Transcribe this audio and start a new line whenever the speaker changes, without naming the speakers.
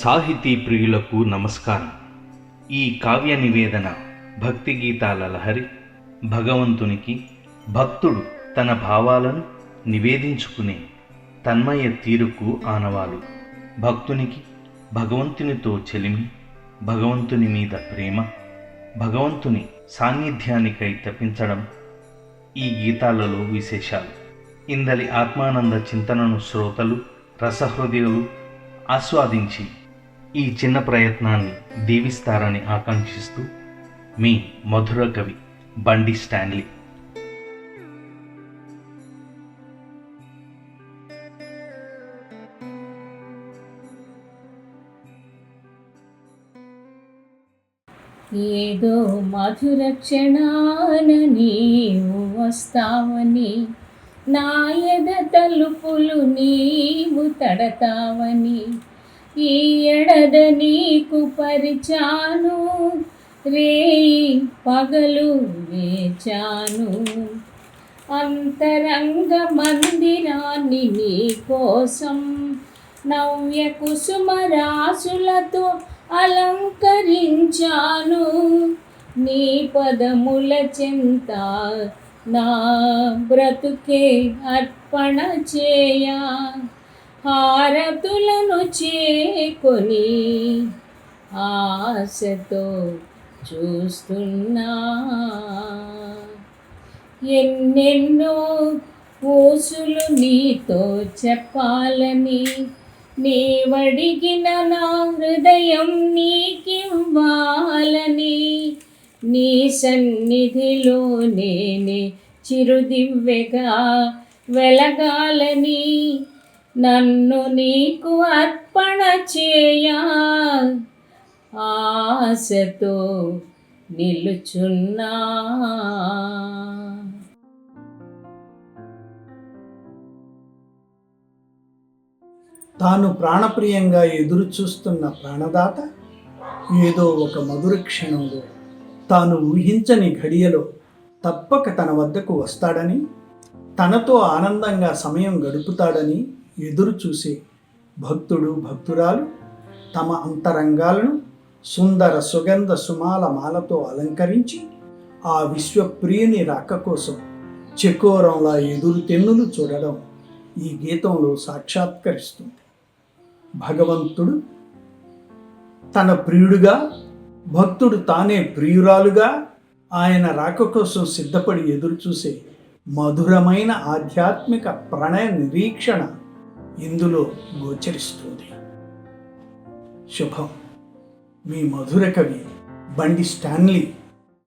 సాహితీ ప్రియులకు నమస్కారం. ఈ కావ్య నివేదన భక్తి గీతాల లహరి భగవంతునికి భక్తుడు తన భావాలను నివేదించుకునే తన్మయ తీరుకు ఆనవాలు. భక్తునికి భగవంతునితో చెలిమి భగవంతుని మీద ప్రేమ భగవంతుని సాన్నిధ్యానికై తప్పించడం ఈ గీతాలలో విశేషాలు. ఇందలి ఆత్మానంద చింతనను శ్రోతలు రసహృదయులు ఆస్వాదించి ఈ చిన్న ప్రయత్నాన్ని దీవిస్తారని ఆకాంక్షిస్తూ మీ మధుర కవి బండి స్టాన్లీ.
ఏదో మధుర క్షణాన నీవు వస్తావని నా ఎద తలుపులు నీవు తడతావని ఈ ఎడద నీకు పరిచాను రే పగలు వేచాను. అంతరంగ మందిరాన్ని నీ కోసం నవ్య కుసుమరాసులతో అలంకరించా నీ పదముల చెంత నా బ్రతుకే అర్పణ చేయా. హారతులను చేకొని ఆశతో చూస్తున్నా. ఎన్నెన్నో పూసులు నీతో చెప్పాలని నీవడిగిన నా హృదయం నీకివ్వాలని నీ సన్నిధిలో నేనే చిరుదివ్వెగా వెలగాలని. నన్ను నీకు అర్పణ చేయా ఆశతో నిలుచున్నా.
తాను ప్రాణప్రియంగా ఎదురు చూస్తున్న ప్రాణదాత ఏదో ఒక మధుర క్షణంలో తాను ఊహించని ఘడియలో తప్పక తన వద్దకు వస్తాడని తనతో ఆనందంగా సమయం గడుపుతాడని ఎదురు చూసే భక్తుడు భక్తురాలు తమ అంతరంగాలను సుందర సుగంధ సుమాల మాలతో అలంకరించి ఆ విశ్వప్రియుని రాక కోసం చెకోరంలా ఎదురు తెన్నులు చూడడం ఈ గీతంలో సాక్షాత్కరిస్తుంది. భగవంతుడు తన ప్రియుడుగా భక్తుడు తానే ప్రియురాలుగా ఆయన రాక కోసం సిద్ధపడి ఎదురుచూసే మధురమైన ఆధ్యాత్మిక ప్రణయ నిరీక్షణ ఇందులో గోచరిస్తుంది. శుభం. మీ మధుర కవి బండి స్టాన్లీ